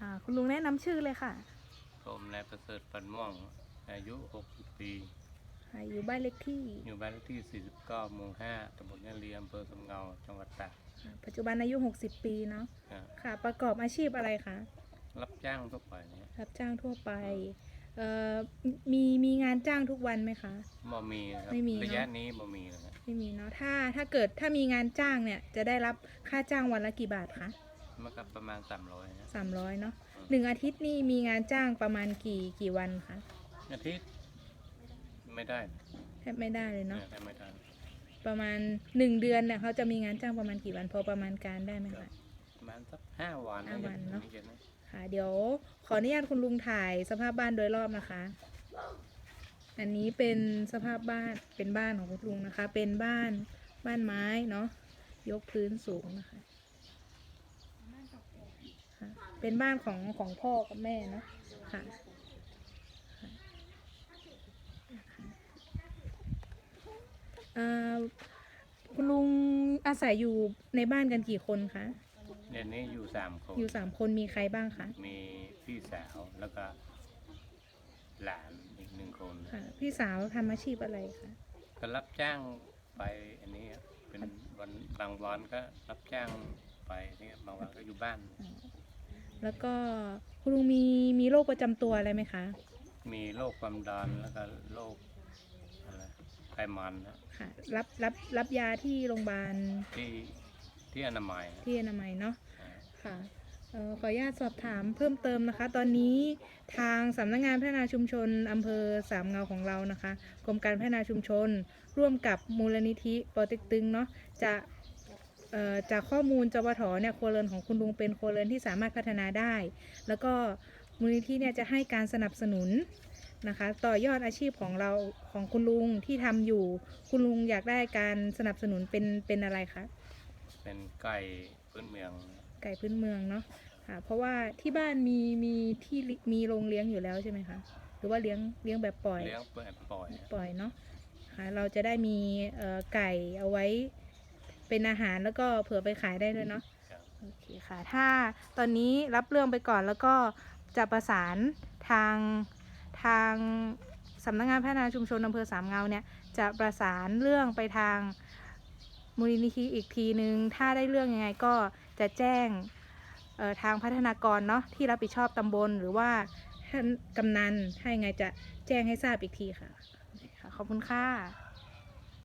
อ่าคุณลุงแนะนำชื่อเลยค่ะผมนายประเสริฐปันม่วง อายุ 60 ปี อ่าอยู่บ้านเลขที่อยู่บ้านเลขที่ 49 หมู่ 5ตำบลยะเลียอำเภอสำเงา จังหวัดตากอ่าปัจจุบันอายุ 60 ปีเนาะครับค่ะ ประกอบอาชีพอะไรคะรับจ้างทั่วไปเนี่ยรับจ้างทั่วไปเอ่อมีมีงานจ้างทุกวันไหมคะ บ่มีครับไม่มีเนอะ ระยะนี้บ่มีนะครับไม่มีเนาะถ้าถ้าเกิดถ้ามีงานจ้างเนี่ยจะได้รับค่าจ้างวันละกี่บาทคะ มันก็ประมาณ300นะสามร้อยเนาะหนึ่งอาทิตย์นี่มีงานจ้างประมาณกี่กี่วันคะอาทิตย์ไม่ได้แทบไม่ได้เลยเนาะเนี่ยไม่ได้ประมาณหนึ่งเดือนเนี่ยเขาจะมีงานจ้างประมาณกี่วันพอประมาณการได้ไหมคะประมาณสักห้าวันห้าวันเนอะอย่งค่ะ เดี๋ยวขออนุญาตคุณลุงถ่ายสภาพบ้านโดยรอบนะคะ อันนี้เป็นสภาพบ้านเป็นบ้านของคุณลุงนะคะ เป็นบ้านบ้านไม้เนาะยกพื้นสูงนะคะค่ะ เป็นบ้านของของพ่อกับแม่เนาะค่ะค่ะเอ่อคุณลุงอาศัยอยู่ในบ้านกันกี่คนคะเดี๋ยวนี้อยู่สามคนอยู่สามคนมีใครบ้างคะมีพี่สาวแล้วก็หลานอีกหนึ่งคนค่ะพี่สาวทำอาชีพอะไรคะก็รับจ้างไปอันนี้ครับเป็นวันบางวันก็รับจ้างไปนี่บางวันก็อยู่บ้าน แล้วก็คุณลุงมีมีโรคประจำตัวอะไรไหมคะ มีโรคความดันแล้วก็โรคอะไรไขมันนะค่ะ รับรับรับยาที่โรงพยาบาลที่ที่อนามัยนะที่อนามัยเนาะ อ่าค่ะเอ่อขออนุญาตสอบถามเพิ่มเติมนะคะ ตอนนี้ทางสำนักงานพัฒนาชุมชนอำเภอสามเงาของเรานะคะกรมการพัฒนาชุมชน ร่วมกับมูลนิธิปอเต็กตึงเนาะจะเอ่อ จากข้อมูลจปทเนี่ยครัวเรือนของคุณลุงเป็นครัวเรือนที่สามารถพัฒนาได้ แล้วก็มูลนิธิเนี่ยจะให้การสนับสนุนนะคะต่อยอดอาชีพของเราของคุณลุงที่ทำอยู่ คุณลุงอยากได้การสนับสนุนเป็นเป็นอะไรคะเป็นไก่พื้นเมือง ไก่พื้นเมืองเนาะค่ะเพราะว่าที่บ้านมีมีที่ลิมีโรงเลี้ยงอยู่แล้วใช่ไหมคะหรือว่าเลี้ยงเลี้ยงแบบปล่อยเลี้ยงเปิดปล่อยปล่อยเนาะค่ะเราจะได้มีเอ่อไก่เอาไว้ เป็นอาหารแล้วก็เผื่อไปขายได้ด้วยเนาะครับโอเคค่ะ ถ้าตอนนี้รับเรื่องไปก่อนแล้วก็จะประสานทางทางสำนักงานพัฒนาชุมชนอำเภอสามเงาเนี่ยจะประสานเรื่องไปทางมูลนิธิอีกทีนึง ถ้าได้เรื่องยังไงก็จะแจ้งเอ่อทางพัฒนากรเนาะที่รับผิดชอบตำบลหรือว่าท่านกำนันถ้ายังไงจะแจ้งให้ทราบอีกทีค่ะโอเคค่ะขอบคุณค่ะ